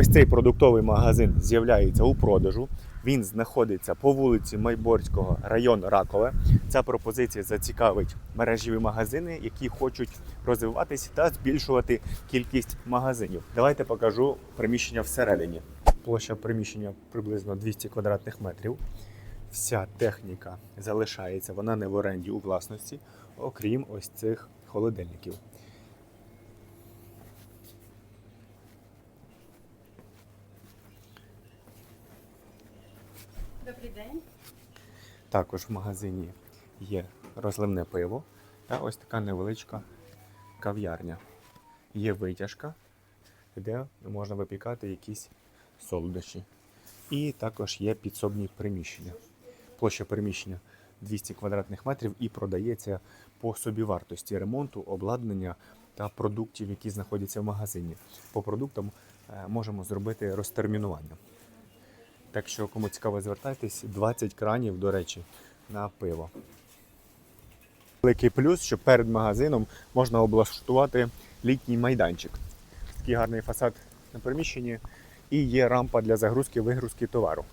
Ось цей продуктовий магазин з'являється у продажу. Він знаходиться по вулиці Майборського, район Ракове. Ця пропозиція зацікавить мережеві магазини, які хочуть розвиватись та збільшувати кількість магазинів. Давайте покажу приміщення всередині. Площа приміщення приблизно 200 квадратних метрів. Вся техніка залишається, вона не в оренді у власності, окрім ось цих холодильників. Добрий день. Також в магазині є розливне пиво та ось така невеличка кав'ярня. Є витяжка, де можна випікати якісь солодощі. І також є підсобні приміщення. Площа приміщення 200 квадратних метрів і продається по собівартості ремонту, обладнання та продуктів, які знаходяться в магазині. По продуктам е, можемо зробити розтермінування. Так що, кому цікаво, звертайтесь, 20 кранів, до речі, на пиво. Великий плюс, що перед магазином можна облаштувати літній майданчик. Такий гарний фасад на приміщенні і є рампа для загрузки вигрузки товару.